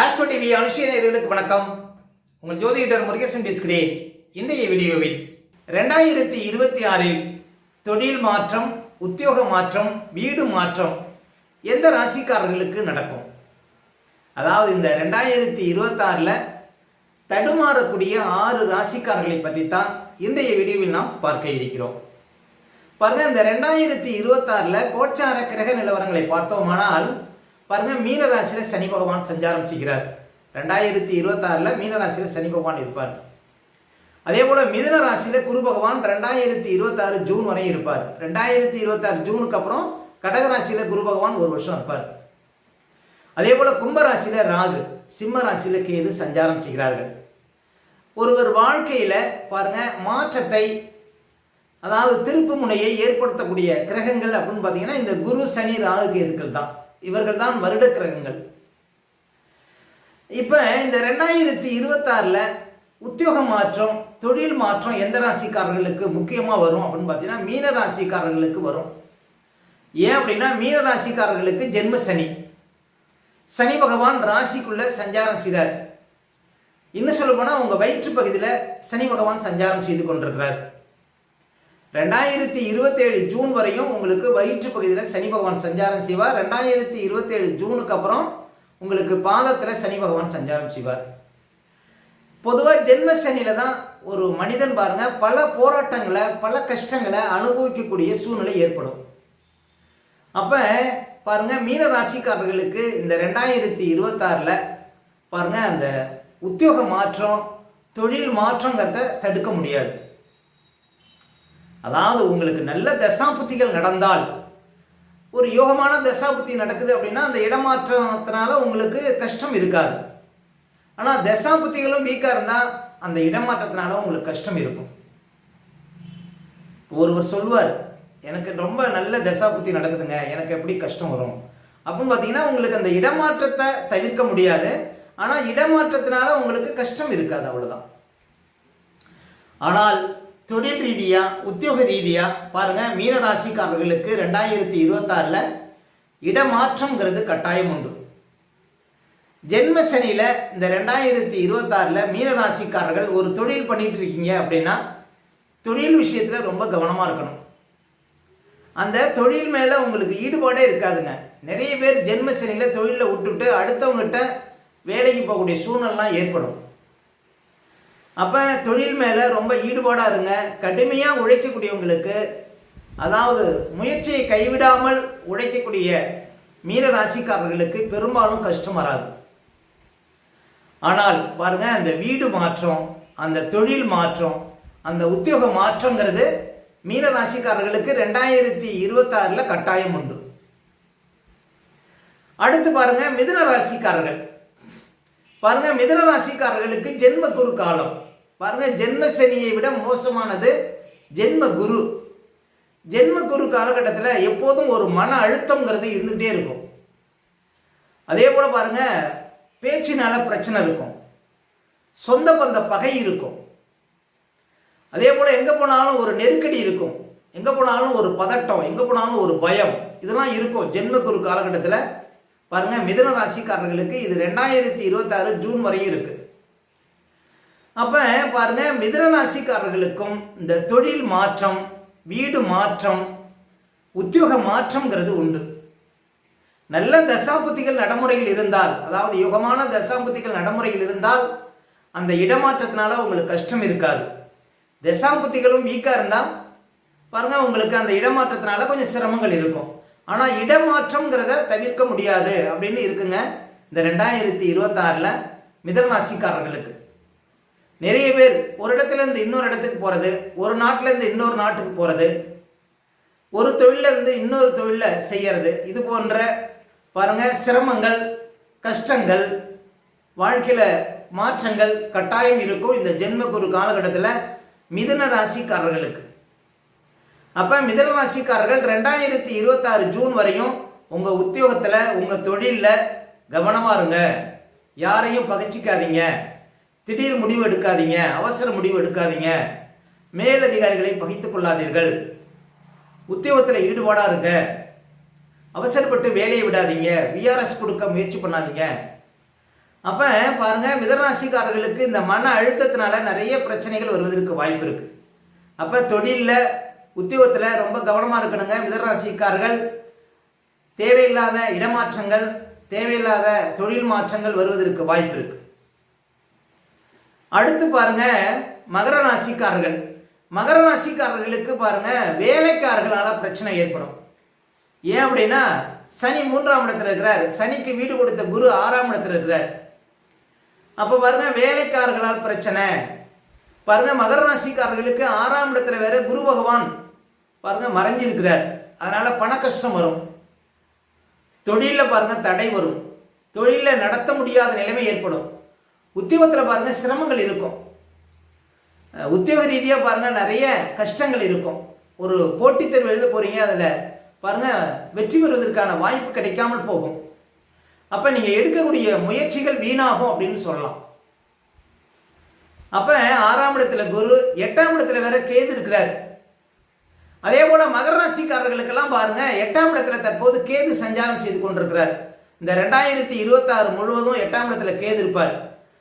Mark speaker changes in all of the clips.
Speaker 1: Astro TV அனுஷிய நேர்களுக்கு வணக்கம். உங்கள் ஜோதிடர் முருகேசன் பேசுகிறேன் இன்றைய வீடியோவில் ரெண்டாயிரத்தி இருபத்தி ஆறில் தொழில் மாற்றம் உத்தியோக மாற்றம் வீடு மாற்றம் எந்த ராசிக்காரர்களுக்கு நடக்கும்? அதாவது இந்த ரெண்டாயிரத்தி இருபத்தாறில் தடுமாறக்கூடிய ஆறு ராசிக்காரர்களை பற்றி தான் இன்றைய வீடியோவில் நாம் பார்க்க இருக்கிறோம். பாருங்கள் இந்த ரெண்டாயிரத்தி இருபத்தாறில் கோச்சார கிரக நிலவரங்களை பார்த்தோமானால் பாருங்க மீனராசியில சனி பகவான் சஞ்சாரம் செய்கிறார். ரெண்டாயிரத்தி இருபத்தாறில் மீனராசியில சனி பகவான் இருப்பார். அதே போல மிதுன ராசியில குரு பகவான் ரெண்டாயிரத்தி இருபத்தாறு ஜூன் வரை இருப்பார். ரெண்டாயிரத்தி இருபத்தாறு ஜூனுக்கு அப்புறம் கடகராசியில குரு பகவான் ஒரு வருஷம் இருப்பார். அதே போல கும்பராசியில் ராகு சிம்ம ராசியில கேது சஞ்சாரம் செய்கிறார்கள். ஒருவர் வாழ்க்கையில பாருங்க மாற்றத்தை அதாவது திருப்பு முனையை ஏற்படுத்தக்கூடிய கிரகங்கள் அப்படின்னு பார்த்தீங்கன்னா இந்த குரு சனி ராகு கேதுக்கள் தான். இவர்கள் தான் வருட கிரகங்கள் இப்போ இந்த ரெண்டாயிரத்தி இருபத்தாறில் உத்தியோக மாற்றம் தொழில் மாற்றம் எந்த ராசிக்காரர்களுக்கு முக்கியமாக வரும் அப்படின்னு பார்த்தீங்கன்னா மீன ராசிக்காரர்களுக்கு வரும். ஏன் அப்படின்னா மீன ராசிக்காரர்களுக்கு ஜென்ம சனி. சனி பகவான் ராசிக்குள்ள சஞ்சாரம் செய்கிறார் இன்னும் சொல்ல போனால் உங்கள் வயிற்று பகுதியில் சனி பகவான் சஞ்சாரம் செய்து கொண்டிருக்கிறார். ரெண்டாயிரத்தி இருபத்தேழு ஜூன் வரையும் உங்களுக்கு வயிற்று பகுதியில் சனி பகவான் சஞ்சாரம் செய்வார். ரெண்டாயிரத்தி இருபத்தேழு ஜூனுக்கு அப்புறம் உங்களுக்கு பாதத்தில் சனி பகவான் சஞ்சாரம் செய்வார். பொதுவாக ஜென்ம சனியில் தான் ஒரு மனிதன் பாருங்க பல போராட்டங்களை பல கஷ்டங்களை அனுபவிக்கக்கூடிய சூழ்நிலை ஏற்படும். அப்போ பாருங்க மீன ராசிக்காரர்களுக்கு இந்த ரெண்டாயிரத்தி இருபத்தாறில் பாருங்க அந்த உத்தியோக மாற்றம் தொழில் மாற்றங்கிறத தடுக்க முடியாது. அதாவது உங்களுக்கு நல்ல தசாபுத்திகள் நடந்தால் ஒரு யோகமான தசாபுத்தி நடக்குது அப்படின்னா அந்த இடமாற்றத்தினால உங்களுக்கு கஷ்டம் இருக்காது. ஆனால் தசாபுத்திகளும் வீக்காக இருந்தால் அந்த இடமாற்றத்தினால உங்களுக்கு கஷ்டம் இருக்கும். ஒருவர் சொல்வார் எனக்கு ரொம்ப நல்ல தசாபுத்தி நடக்குதுங்க எனக்கு எப்படி கஷ்டம் வரும்? அப்படின்னு பார்த்தீங்கன்னா உங்களுக்கு அந்த இடமாற்றத்தை தவிர்க்க முடியாது. ஆனால் இடமாற்றத்தினால உங்களுக்கு கஷ்டம் இருக்காது அவ்வளோதான் ஆனால் தொழில் ரீதியாக உத்தியோக ரீதியாக பாருங்கள் மீனராசிக்காரர்களுக்கு ரெண்டாயிரத்தி இருபத்தாறில் இடமாற்றங்கிறது கட்டாயம் உண்டு. ஜென்ம சனியில் இந்த ரெண்டாயிரத்தி இருபத்தாறில் மீனராசிக்காரர்கள் ஒரு தொழில் பண்ணிகிட்டு இருக்கீங்க அப்படின்னா தொழில் விஷயத்தில் ரொம்ப கவனமாக இருக்கணும். அந்த தொழில் மேலே உங்களுக்கு ஈடுபாடே இருக்காதுங்க. நிறைய பேர் ஜென்ம சனியில் தொழிலை விட்டுவிட்டு அடுத்தவங்ககிட்ட வேலைக்கு போகக்கூடிய சூழ்நிலாம் ஏற்படும். அப்போ தொழில் மேலே ரொம்ப ஈடுபாடாக இருங்க. கடுமையாக உழைக்கக்கூடியவங்களுக்கு அதாவது முயற்சியை கைவிடாமல் உழைக்கக்கூடிய மீன ராசிக்காரர்களுக்கு பெரும்பாலும் கஷ்டம் வராது. ஆனால் பாருங்க அந்த வீடு மாற்றம் அந்த தொழில் மாற்றம் அந்த உத்தியோக மாற்றங்கிறது மீன ராசிக்காரர்களுக்கு ரெண்டாயிரத்தி இருபத்தாறில் கட்டாயம் உண்டு. அடுத்து பாருங்க மிதுன ராசிக்காரர்கள். பாருங்க மிதுன ராசிக்காரர்களுக்கு ஜென்ம குரு காலம். பாருங்க ஜென்ம சனியை விட மோசமானது ஜென்ம குரு. ஜென்ம குரு காலகட்டத்தில் எப்போதும் ஒரு மன அழுத்தங்கிறது இருந்துகிட்டே இருக்கும். அதே போல பாருங்க பேச்சினால பிரச்சனை இருக்கும். சொந்த பந்த பகை இருக்கும். அதே போல எங்கே போனாலும் ஒரு நெருக்கடி இருக்கும். எங்கே போனாலும் ஒரு பதட்டம் எங்கே போனாலும் ஒரு பயம் இதெல்லாம் இருக்கும் ஜென்ம குரு காலகட்டத்தில். பாருங்க மிதன ராசிக்காரர்களுக்கு இது ரெண்டாயிரத்தி இருபத்தாறு ஜூன் வரையும் இருக்கு. அப்ப பாருங்க மிதன ராசிக்காரர்களுக்கும் இந்த தொழில் மாற்றம் வீடு மாற்றம் உத்தியோக மாற்றம்ங்கிறது உண்டு. நல்ல தசாபுத்திகள் நடைமுறையில் இருந்தால் அதாவது யுகமான தசாபுத்திகள் நடைமுறையில் இருந்தால் அந்த இடமாற்றத்தினால உங்களுக்கு கஷ்டம் இருக்காது. தசாபுத்திகளும் வீக்காக இருந்தால் பாருங்க உங்களுக்கு அந்த இடமாற்றத்தினால கொஞ்சம் சிரமங்கள் இருக்கும். ஆனால் இடமாற்றங்கிறத தவிர்க்க முடியாது அப்படின்னு இருக்குங்க. இந்த ரெண்டாயிரத்தி இருபத்தாறில் மிதனராசிக்காரர்களுக்கு நிறைய பேர் ஒரு இடத்துலேருந்து இன்னொரு இடத்துக்கு போகிறது ஒரு நாட்டிலேருந்து இன்னொரு நாட்டுக்கு போகிறது ஒரு தொழில இருந்து இன்னொரு தொழிலை செய்கிறது இது போன்ற பாருங்க சிரமங்கள் கஷ்டங்கள் வாழ்க்கையில் மாற்றங்கள் கட்டாயம் இருக்கும் இந்த ஜென்மகுரு காலகட்டத்தில் மிதுன ராசிக்காரர்களுக்கு. அப்போ மிதன ராசிக்காரர்கள் ரெண்டாயிரத்தி இருபத்தாறு ஜூன் வரையும் உங்கள் உத்தியோகத்தில் உங்கள் தொழிலில் கவனமாக இருங்க. யாரையும் பகைச்சிக்காதீங்க. திடீர் முடிவு எடுக்காதீங்க. அவசர முடிவு எடுக்காதீங்க. மேலதிகாரிகளை பகைத்துக் கொள்ளாதீர்கள். உத்தியோகத்தில் ஈடுபாடாக இருங்க. அவசரப்பட்டு வேலையை விடாதீங்க. விஆர்எஸ் கொடுக்க முயற்சி பண்ணாதீங்க. அப்போ பாருங்க மிதராசிக்காரர்களுக்கு இந்த மன அழுத்தத்தினால நிறைய பிரச்சனைகள் வருவதற்கு வாய்ப்பு இருக்கு. அப்போ தொழிலில் உத்தியோகத்தில் ரொம்ப கவனமாக இருக்கணுங்க. மிதராசிக்காரர்கள் தேவையில்லாத இடமாற்றங்கள் தேவையில்லாத தொழில் மாற்றங்கள் வருவதற்கு வாய்ப்பு இருக்கு. அடுத்து பாருங்க மகர ராசிக்காரர்கள். மகர ராசிக்காரர்களுக்கு பாருங்க வேலைக்காரர்களால் பிரச்சனை ஏற்படும். ஏன் அப்படின்னா சனி மூன்றாம் இடத்துல இருக்கிறார். சனிக்கு வீடு கொடுத்த குரு ஆறாம் இடத்துல இருக்கிறார். அப்போ பாருங்க வேலைக்காரர்களால் பிரச்சனை. பாருங்க மகர ராசிக்காரர்களுக்கு ஆறாம் இடத்துல வேற குரு பகவான். பாருங்க மறைஞ்சிருக்கிறார். அதனால பண கஷ்டம் வரும். தொழிலில் பாருங்க தடை வரும். தொழிலில் நடத்த முடியாத நிலைமை ஏற்படும். உத்தியோகத்தில் பாருங்க சிரமங்கள் இருக்கும். உத்தியோக ரீதியாக பாருங்க நிறைய கஷ்டங்கள் இருக்கும். ஒரு போட்டித் தேர்வு எழுத போறீங்க அதில் பாருங்க வெற்றி பெறுவதற்கான வாய்ப்பு கிடைக்காமல் போகும். அப்போ நீங்கள் எடுக்கக்கூடிய முயற்சிகள் வீணாகும் அப்படின்னு சொல்லலாம். அப்போ ஆறாம் இடத்துல குரு எட்டாம் இடத்துல வேற கேது இருக்கிறார். அதே போல மகர ராசிக்காரர்களுக்கெல்லாம் பாருங்க எட்டாம் இடத்துல தற்போது கேது சஞ்சாரம் செய்து கொண்டிருக்கிறார். இந்த ரெண்டாயிரத்தி இருபத்தாறு முழுவதும் எட்டாம் இடத்துல கேது இருப்பார்.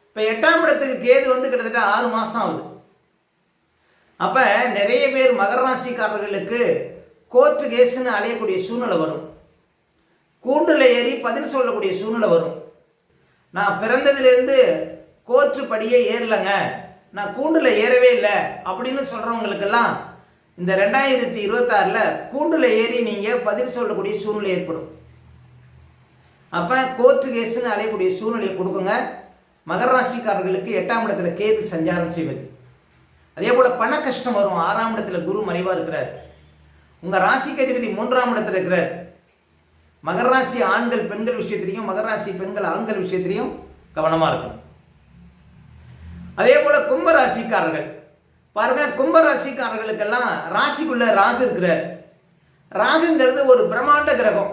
Speaker 1: இப்போ எட்டாம் இடத்துக்கு கேது வந்து கிட்டத்தட்ட ஆறு மாதம் ஆகுது. அப்போ நிறைய பேர் மகர ராசிக்காரர்களுக்கு கோர்ட்டு கேஸ்ன்னு அலையக்கூடிய சூழ்நிலை வரும். கூண்டில் ஏறி பதில் சொல்லக்கூடிய சூழ்நிலை வரும். நான் பிறந்ததுலேருந்து கோர்ட்டு படியே ஏறலைங்க. நான் கூண்டில் ஏறவே இல்லை அப்படின்னு சொல்கிறவங்களுக்கெல்லாம் இந்த ரெண்டாயிரத்தி இருபத்தாறில் கூண்டில் ஏறி நீங்கள் பதில் சொல்லக்கூடிய சூழ்நிலை ஏற்படும். அப்போ கோர்ட்டு கேஸுன்னு அலையக்கூடிய சூழ்நிலையை கொடுக்குங்க. மகர ராசிக்காரர்களுக்கு எட்டாம் இடத்துல கேது சஞ்சாரம் செய்வது. அதே போல் பண கஷ்டம் வரும். ஆறாம் இடத்துல குரு மறைவாக இருக்கிறார். உங்கள் ராசிக்கு அதிபதி மூன்றாம் இடத்துல இருக்கிறார். மகர ராசி ஆண்கள் பெண்கள் விஷயத்திலையும் மகர ராசி பெண்கள் ஆண்கள் விஷயத்திலையும் கவனமாக இருக்கணும். அதே போல கும்ப ராசிக்காரர்கள் பாருங்க கும்ப ராசிக்காரர்களுக்கெல்லாம் ராசிக்குள்ள ராகு இருக்கிறார் ராகுங்கிறது ஒரு பிரம்மாண்ட கிரகம்.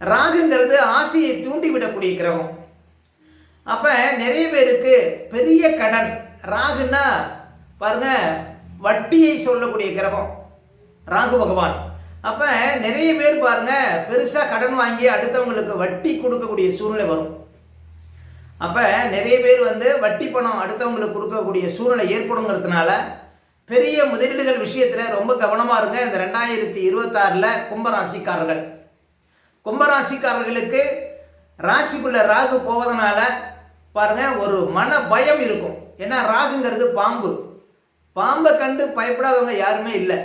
Speaker 1: ராகுங்கிறது ஆசையை தூண்டிவிடக்கூடிய கிரகம். அப்ப நிறைய பேருக்கு பெரிய கடன் ராகுன்னா பாருங்க வட்டியை சொல்லக்கூடிய கிரகம். ராகு பகவான். அப்ப நிறைய பேர் பாருங்க பெருசா கடன் வாங்கி அடுத்தவங்களுக்கு வட்டி கொடுக்கக்கூடிய சூழ்நிலை வரும். அப்போ நிறைய பேர் வந்து வட்டி பணம் அடுத்தவங்களுக்கு கொடுக்கக்கூடிய சூழ்நிலை ஏற்படுங்கிறதுனால பெரிய முதலீடுகள் விஷயத்தில் ரொம்ப கவனமாக இருங்க. இந்த ரெண்டாயிரத்தி இருபத்தாறில் கும்பராசிக்காரர்கள். கும்பராசிக்காரர்களுக்கு ராசிக்குள்ள ராகு போவதனால பாருங்க ஒரு மன பயம் இருக்கும். ஏன்னா ராகுங்கிறது பாம்பு. பாம்பை கண்டு பயப்படாதவங்க யாருமே இல்லை.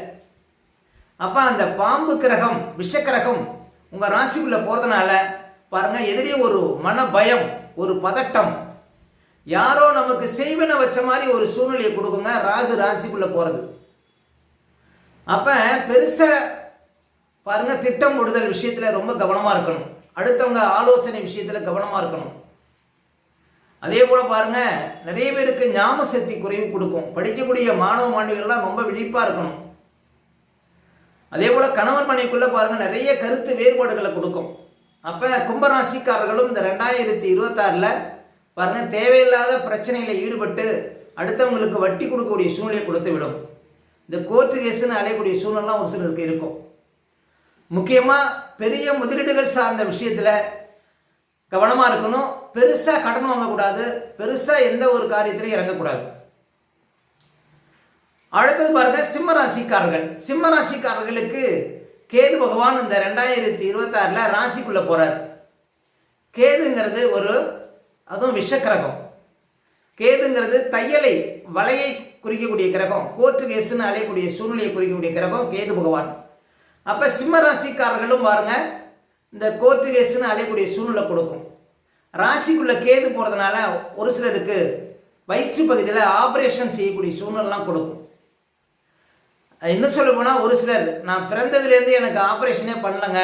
Speaker 1: அப்போ அந்த பாம்பு கிரகம் விஷக்கிரகம் உங்கள் ராசிக்குள்ளே போகிறதுனால பாருங்கள் எதிரே ஒரு மன பயம். ஒரு பதட்டம். யாரோ நமக்கு செய்வன வச்ச மாதிரி ஒரு சூழ்நிலையை கொடுக்குங்க ராகு ராசிக்குள்ளே போகிறது அப்போ பெருசாக பாருங்க திட்டம் போடுதல் விஷயத்தில் ரொம்ப கவனமாக இருக்கணும். அடுத்தவங்க ஆலோசனை விஷயத்தில் கவனமாக இருக்கணும். அதே போல் பாருங்க நிறைய பேருக்கு ஞாபக சக்தி குறைவு கொடுக்கும். படிக்கக்கூடிய மாணவ மாணவிகள்லாம் ரொம்ப விழிப்பாக இருக்கணும். அதே போல் கணவன் மனைவிக்குள்ளே பாருங்க நிறைய கருத்து வேறுபாடுகளை கொடுக்கும். அப்போ கும்பராசிக்காரர்களும் இந்த ரெண்டாயிரத்தி இருபத்தாறில் பாருங்க தேவையில்லாத பிரச்சனையில் ஈடுபட்டு அடுத்தவங்களுக்கு வட்டி கொடுக்கக்கூடிய சூழ்நிலையை கொடுத்து விடும். இந்த கோர்ட்டு கேஸ்ன்னு அடையக்கூடிய சூழ்நிலாம் ஒரு சிலருக்கு இருக்கும். முக்கியமாக பெரிய முதலீடுகள் சார்ந்த விஷயத்தில் கவனமாக இருக்கணும். பெருசாக கடன் வாங்கக்கூடாது. பெருசாக எந்த ஒரு காரியத்திலையும் இறங்கக்கூடாது. அடுத்தது பாருங்க சிம்ம ராசிக்காரர்கள். சிம்ம ராசிக்காரர்களுக்கு கேது பகவான் இந்த ரெண்டாயிரத்தி இருபத்தாறில் ராசிக்குள்ளே போகிறார் கேதுங்கிறது ஒரு அதுவும் விஷக்கிரகம். கேதுங்கிறது தையலை வலையை குறிக்கக்கூடிய கிரகம். கோர்ட்டு கேஸ்ன்னு அலையக்கூடிய சூழ்நிலையை குறிக்கக்கூடிய கிரகம் கேது பகவான். அப்போ சிம்ம ராசிக்காரர்களும் பாருங்க இந்த கோர்ட்டு கேஸ்ன்னு அலையக்கூடிய சூழ்நிலை கொடுக்கும். ராசிக்குள்ளே கேது போகிறதுனால ஒரு சிலருக்கு வயிற்று பகுதியில் ஆப்ரேஷன் செய்யக்கூடிய சூழ்நிலைலாம் கொடுக்கும். இன்னும் சொல்ல போனால் ஒரு சிலர் நான் பிறந்ததுலேருந்து எனக்கு ஆப்ரேஷனே பண்ணலங்க.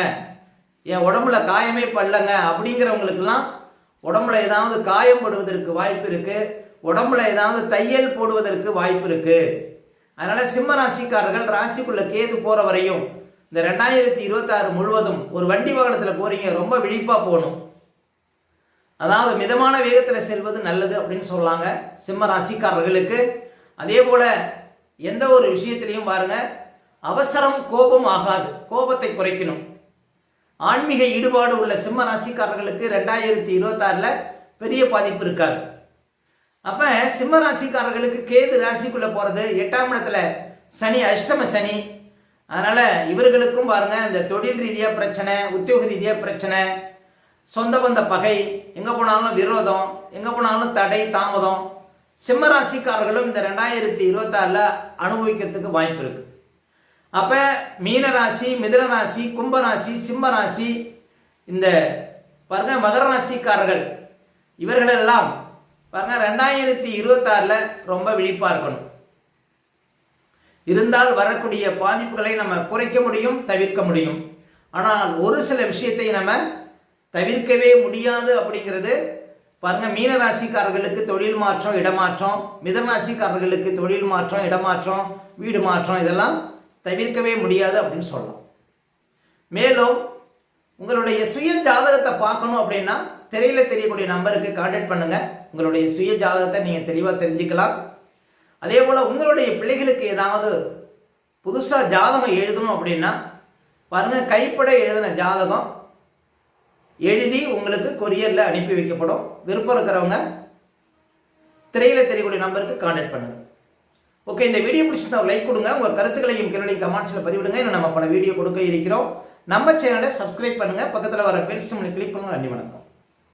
Speaker 1: என் உடம்புல காயமே பண்ணலங்க. அப்படிங்கிறவங்களுக்கெல்லாம் உடம்புல ஏதாவது காயம் படுவதற்கு வாய்ப்பு இருக்குது உடம்புல ஏதாவது தையல் போடுவதற்கு வாய்ப்பு இருக்குது அதனால் சிம்ம ராசிக்காரர்கள் ராசிக்குள்ளே கேது போகிற வரையும் இந்த ரெண்டாயிரத்தி இருபத்தாறு முழுவதும் ஒரு வண்டி வாகனத்தில் போகிறீங்க ரொம்ப விழிப்பாக போகணும். அதாவது மிதமான வேகத்தில் செல்வது நல்லது அப்படின்னு சொல்லாங்க சிம்ம ராசிக்காரர்களுக்கு. அதே போல் எந்த ஒரு விஷயத்திலையும் பாருங்க அவசரம் கோபம் ஆகாது. கோபத்தை குறைக்கணும். ஆன்மீக ஈடுபாடு உள்ள சிம்ம ராசிக்காரர்களுக்கு ரெண்டாயிரத்தி இருபத்தாறில் பெரிய பாதிப்பு இருக்காது. அப்போ சிம்ம ராசிக்காரர்களுக்கு கேது ராசிக்குள்ளே போகிறது எட்டாம் இடத்துல சனி அஷ்டம சனி. அதனால் இவர்களுக்கும் பாருங்க இந்த தொழில் ரீதியாக பிரச்சனை உத்தியோக ரீதியாக பிரச்சனை சொந்த பந்த பகை எங்கே போனாலும் விரோதம் எங்கே போனாலும் தடை தாமதம் சிம்மராசிக்காரர்களும் இந்த ரெண்டாயிரத்தி இருபத்தாறில் அனுபவிக்கிறதுக்கு வாய்ப்பு இருக்குது அப்போ மீனராசி மிதனராசி கும்பராசி சிம்மராசி இந்த பாருங்க மகர ராசிக்காரர்கள் இவர்களெல்லாம் பாருங்க ரெண்டாயிரத்தி இருபத்தாறில் ரொம்ப விழிப்பாக இருக்கணும். இருந்தால் வரக்கூடிய பாதிப்புகளை நம்ம குறைக்க முடியும் தவிர்க்க முடியும். ஆனால் ஒரு சில விஷயத்தை நம்ம தவிர்க்கவே முடியாது அப்படிங்கிறது பாருங்க மீன ராசிக்காரர்களுக்கு தொழில் மாற்றம் இடமாற்றம் மிதன ராசிக்காரர்களுக்கு தொழில் மாற்றம் இடமாற்றம் வீடு மாற்றம் இதெல்லாம் தவிர்க்கவே முடியாது அப்படின்னு சொல்லலாம். மேலும் உங்களுடைய சுய ஜாதகத்தை பார்க்கணும் அப்படின்னா திரையில தெரியக்கூடிய நம்பருக்கு கான்டாக்ட் பண்ணுங்க. உங்களுடைய சுய ஜாதகத்தை நீங்கள் தெளிவாக தெரிஞ்சுக்கலாம். அதே போல் உங்களுடைய பிள்ளைகளுக்கு ஏதாவது புதுசாக ஜாதகம் எழுதணும் அப்படின்னா பாருங்க கைப்பட எழுதின ஜாதகம் எழுதி உங்களுக்கு கொரியரில் அனுப்பி வைக்கப்படும். விருப்பம் இருக்கிறவங்க திரையில் தெரியக்கூடிய நம்பருக்கு கான்டாக்ட் பண்ணுங்கள் ஓகே இந்த வீடியோ பிடிச்சிருந்தா லைக் கொடுங்க. உங்கள் கருத்துக்களையும் கீழே கமெண்ட்ஸில் பதிவிடுங்க. இன்னும் நம்ம பல வீடியோ கொடுக்க இருக்கிறோம். நம்ம சேனலை சப்ஸ்கிரைப் பண்ணுங்கள் பக்கத்தில் வர பெல் சிம்மில் கிளிக் பண்ணுங்கள் நன்றி வணக்கம்.